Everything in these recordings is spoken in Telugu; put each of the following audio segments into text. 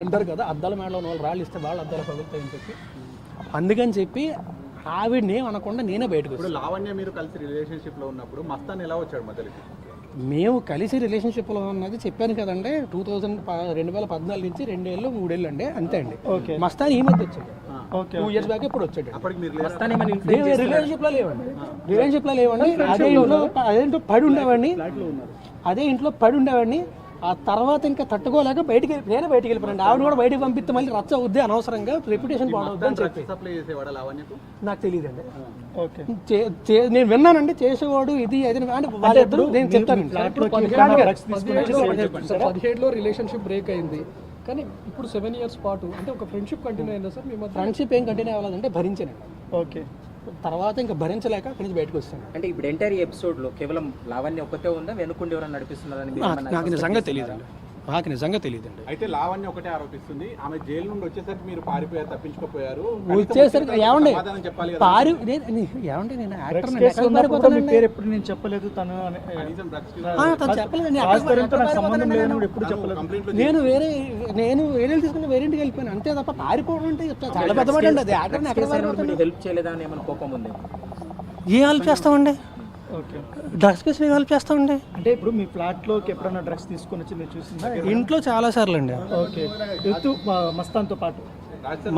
అంటారు కదా అద్దాల మేడలో ఉన్న వాళ్ళు రాళ్ళు ఇస్తే వాళ్ళు అద్దాలు పగులుతాయని చెప్పి. అందుకని చెప్పి ఆవిడని ఏం అనకుండా నేనే బయటకు ఇప్పుడు వచ్చాను లావణ్య మీరు కలిసి రిలేషన్షిప్లో ఉన్నప్పుడు మస్తాన్ ఎలా వచ్చాడు మధ్యలోకి మేము కలిసి రిలేషన్షిప్లో ఉన్నది చెప్పాను కదండి టూ థౌజండ్ రెండు వేల పద్నాలుగు నుంచి రెండేళ్ళు మూడేళ్ళు అండి అంతే అండి. ఓకే. మస్తాన్ ఈ మధ్య వచ్చాడు. ఓకే టూ ఇయర్స్ బ్యాక్ ఇప్పుడు వచ్చాడు? అప్పటికి మీరు లేరా? మేము రిలేషన్షిప్లో లేవండి. రిలేషన్షిప్లో లేవండి. అదే ఇంట్లో అదే ఇంట్లో పడి ఉండేవాడిని. అదే ఇంట్లో పడి ఉండేవాడిని. ఆ తర్వాత ఇంకా తట్టుకోలేక బయటికి వెళ్ళి- నేనే బయటికి వెళ్ళిపోయాను ఆవిడ కూడా బయటికి పంపిస్తే మళ్ళీ రచ్చ అవుద్ది అనవసరంగా. రెప్యుటేషన్ బాగుంది అని చెప్పి. నాకు? తెలియదండి. నేను విన్నానండి చేసేవాడు ఇది అది అంటే వాళ్ళిద్దరు నేను చెప్తాను. పదిహేడులో రిలేషన్షిప్ బ్రేక్ అయింది. కానీ ఇప్పుడు సెవెన్ ఇయర్స్ పాటు అంటే ఒక ఫ్రెండ్షిప్ కంటిన్యూ అయిందా సార్ మీ ఫ్రెండ్షిప్ ఏం కంటిన్యూ అవ్వాలంటే భరించాను ఓకే. తర్వాత ఇంకా భరించలేక అక్కడి నుంచి బయటకు వచ్చాను. అంటే ఇప్పుడు ఎంటైర్ ఎపిసోడ్లో కేవలం లావణ్య ఒక్కతే ఉందా? వెనుకుండి ఎవరైనా నడిపిస్తున్నారని నాకు- నిజంగా తెలియదండి నాకు నిజంగా తెలియదండి. అయితే లావణ్య ఒకటే ఆరోపిస్తుంది. ఆమె జైలు నుండి వచ్చేసరికి మీరు పారిపోయారు తప్పించుకోపోయారు. వచ్చేసరికి ఏమండి? సమాధానం చెప్పాలి కదా. పారి నేను- నేను- ఏమండి నేను యాక్టర్ మీ పేరు ఎప్పుడు నేను చెప్పలేదు తను అని- కనీసం చెప్పలేదు. నేను రాజ్ ఎక్కడ- తరుణ్తో నాకు ఎక్కడ సంబంధం కూడా ఎప్పుడు చెప్పలేదు. నేను వేరే నేను వేరే తీసుకుని వేరే ఇంటికి వెళ్ళిపోయాను. అంతే తప్ప పారిపోవడం అంటే చాలా పెద్ద మాట అండి అది యాక్టర్ ఎక్కడ హెల్ప్ చేయలేదా అని ఏమైనా కోపం ఉంది? ఏం హెల్ప్ చేస్తామండి? డ్రగ్స్ కేసు ఏం హెల్ప్ చేస్తామండి. అంటే ఇప్పుడు మీ ఫ్లాట్లోకి ఎప్పుడైనా డ్రగ్స్ తీసుకొని వచ్చి మీరు చూసిందా? ఇంట్లో చాలా సార్లు అండి ఓకే. ఎత్తు మస్తాన్తో పాటు.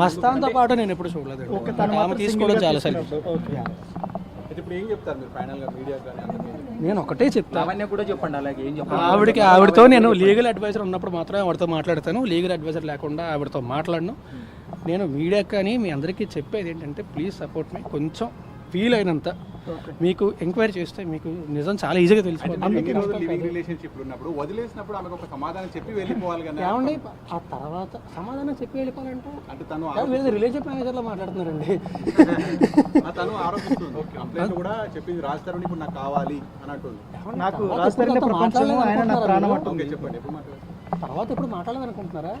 మస్తాన్తో పాటు నేను ఎప్పుడు చూడలేదు తను ఆమె తీసుకోవడం చాలా సార్లు. తీసుకున్నప్పుడు. ఓకే అయితే ఇప్పుడు ఏం చెప్తారు మీరు ఫైనల్గా మీడియా కానీ అందరికీ నేను ఒకటే చెప్తా. లావణ్య కూడా చెప్పండి అలాగే ఏం చెప్పాలి ఆవిడకి ఆవిడతో నేను లీగల్ అడ్వైజర్ ఉన్నప్పుడు మాత్రమే ఆవిడతో మాట్లాడతాను. లీగల్ అడ్వైజర్ లేకుండా ఆవిడతో మాట్లాడను. నేను మీడియా కానీ మీ అందరికీ చెప్పేది ఏంటంటే ప్లీజ్ సపోర్ట్ మీ. కొంచెం ఫీల్ అయినంత మీకు ఎంక్వైరీ చేస్తే మీకు నిజం చాలా ఈజీగా తెలిసిపోతుంది ఎన్ని రోజులు లివింగ్ రిలేషన్షిప్ ఉన్నప్పుడు వదిలేసినప్పుడు ఆమెకు ఒక సమాధానం చెప్పి వెళ్ళిపోవాలి కదా. ఏమండి ఆ తర్వాత సమాధానం చెప్పి వెళ్ళిపోవాలంటే అంటే తను మీరు రిలేషన్ మేనేజర్లో మాట్లాడుతున్నారండి. ఆ తను ఆరోపిస్తుంది కంప్లైంట్ కూడా చెప్పింది రాజ్ తరుణ్ ఇప్పుడు నాకు కావాలి అని అంటుంది నాకు రాజ్ తరుణ్ ఆయన ప్రాణం అంటుంది. చెప్పండి తర్వాత ఇప్పుడు మాట్లాడాలనుకుంటున్నారా?